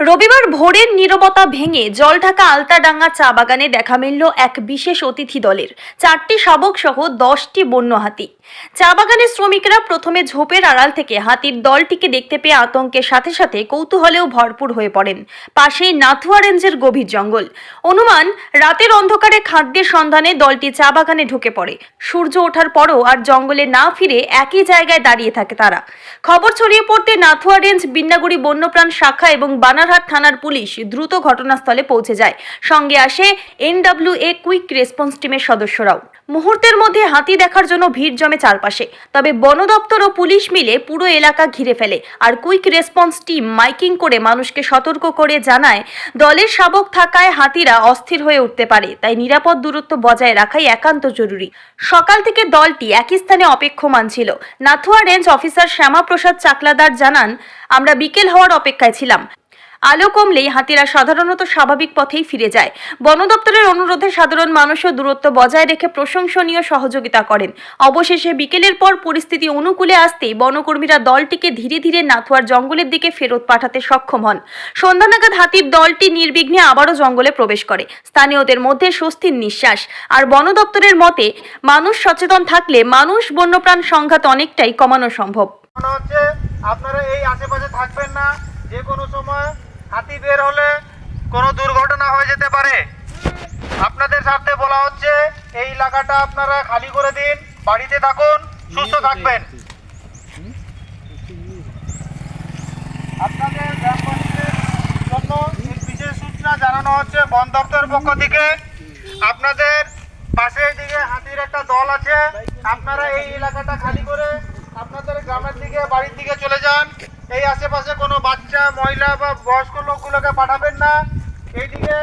রবিবার ভোরের নীরবতা ভেঙে জলঢাকা আলতাডাঙ্গা চা বাগানে দেখা মিলল এক বিশেষ অতিথি দলের। চারটি শাবক সহ দশটি বন্য হাতি। চা বাগানের শ্রমিকরা প্রথমে ঝোপের আড়াল থেকে হাতির দলটিকে দেখতে পেয়ে আতঙ্কের সাথে সাথে কৌতূহলেও ভরপুর হয়ে পড়েন। পাশেই নাথুয়া রেঞ্জের গভীর জঙ্গল। অনুমান, রাতের অন্ধকারে খাদ্যের সন্ধানে দলটি চা বাগানে ঢুকে পড়ে। সূর্য ওঠার পরও আর জঙ্গলে না ফিরে একই জায়গায় দাঁড়িয়ে থাকে তারা। খবর ছড়িয়ে পড়তে নাথুয়া রেঞ্জ বিন্নাগুড়ি বন্যপ্রাণ শাখা এবং বানারহাট থানার পুলিশ দ্রুত ঘটনাস্থলে পৌঁছে যায়। সঙ্গে আসে এনডব্লিউএ কুইক রেসপন্স টিমের সদস্যরাও। মুহূর্তের মধ্যে হাতি দেখার জন্য ভিড় জমে চারপাশে। তবে বন দপ্তর ও পুলিশ মিলে পুরো এলাকা ঘিরে ফেলে। আর কুইক রেসপন্স টিম মাইকিং করে মানুষকে সতর্ক করে জানায়, দলের শাবক থাকায় হাতিরা অস্থির হয়ে উঠতে পারে, তাই নিরাপদ দূরত্ব বজায় রাখাই একান্ত জরুরি। সকাল থেকে দলটি একই স্থানে অপেক্ষমান ছিল। নাথুয়া রেঞ্জ অফিসার শ্যামাপ্রসাদ চাকলাদার জানান, আমরা বিকেল হওয়ার অপেক্ষায় ছিলাম। আলো কমলেই হাতিরা সাধারণত স্বাভাবিক পথেই ফিরে যায়। বন দপ্তরের অনুরোধে সাধারণ মানুষও দূরত্ব বজায় রেখে প্রশংসনীয় সহযোগিতা করেন। অবশেষে বিকেলের পর পরিস্থিতি অনুকূলে আসতেই বনকর্মীরা দলটিকে ধীরে ধীরে নাথুয়ার জঙ্গলের দিকে ফেরত পাঠাতে সক্ষম হন। সন্ধ্যা নাগাদ হাতির দলটি নির্বিঘ্নে আবারও জঙ্গলে প্রবেশ করে। স্থানীয়দের মধ্যে স্বস্তির নিঃশ্বাস। আর বন দপ্তরের মতে, মানুষ সচেতন থাকলে মানুষ বন্যপ্রাণ সংঘাত অনেকটাই কমানো সম্ভব। আপনারা এই আশেপাশে থাকবেন না। যে কোনো সময় হাতি বের হলে কোনো দুর্ঘটনা হয়ে যেতে পারে। আপনাদের স্বার্থে বলা হচ্ছে, এই এলাকাটা আপনারা খালি করে দিন, বাড়িতে থাকুন, সুস্থ থাকবেন। আপনাদের গ্রামবাসীদের জন্য বিশেষ সূচনা জানানো হচ্ছে বন দপ্তরের পক্ষ থেকে। আপনাদের পাশের দিকে হাতির একটা দল আছে। আপনারা এই এলাকাটা খালি করে আপনাদের গ্রামের দিকে, বাড়ির দিকে চলে যান। এই আশেপাশে কোনো বাচ্চা মহিলা বা বয়স্ক লোকগুলোকে পাঠাবেন না। এইদিকে